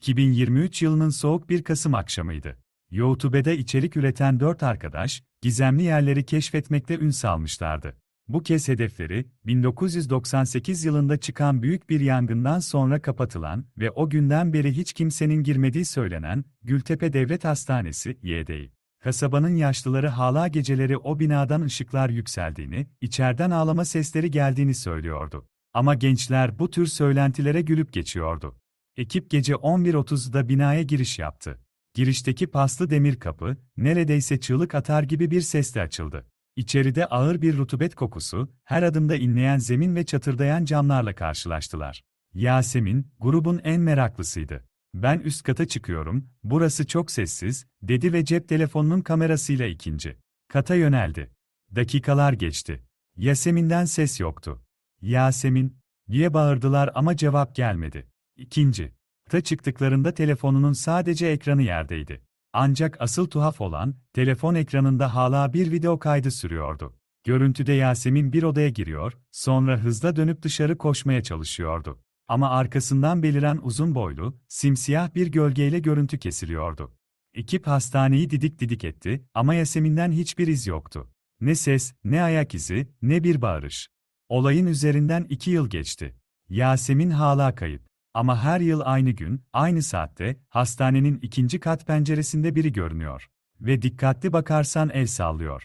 2023 yılının soğuk bir Kasım akşamıydı. YouTube'da içerik üreten dört arkadaş, gizemli yerleri keşfetmekte ün salmışlardı. Bu kez hedefleri, 1998 yılında çıkan büyük bir yangından sonra kapatılan ve o günden beri hiç kimsenin girmediği söylenen Gültepe Devlet Hastanesi, YDİ. Kasabanın yaşlıları hala geceleri o binadan ışıklar yükseldiğini, içeriden ağlama sesleri geldiğini söylüyordu. Ama gençler bu tür söylentilere gülüp geçiyordu. Ekip gece 11.30'da binaya giriş yaptı. Girişteki paslı demir kapı, neredeyse çığlık atar gibi bir sesle açıldı. İçeride ağır bir rutubet kokusu, her adımda inleyen zemin ve çatırdayan camlarla karşılaştılar. Yasemin, grubun en meraklısıydı. Ben üst kata çıkıyorum, burası çok sessiz, dedi ve cep telefonunun kamerasıyla ikinci kata yöneldi. Dakikalar geçti. Yasemin'den ses yoktu. Yasemin, diye bağırdılar ama cevap gelmedi. İkinci, ta çıktıklarında telefonunun sadece ekranı yerdeydi. Ancak asıl tuhaf olan, telefon ekranında hala bir video kaydı sürüyordu. Görüntüde Yasemin bir odaya giriyor, sonra hızla dönüp dışarı koşmaya çalışıyordu. Ama arkasından beliren uzun boylu, simsiyah bir gölgeyle görüntü kesiliyordu. Ekip hastaneyi didik didik etti ama Yasemin'den hiçbir iz yoktu. Ne ses, ne ayak izi, ne bir bağırış. Olayın üzerinden iki yıl geçti. Yasemin hala kayıp. Ama her yıl aynı gün, aynı saatte, hastanenin ikinci kat penceresinde biri görünüyor. Ve dikkatli bakarsan el sallıyor.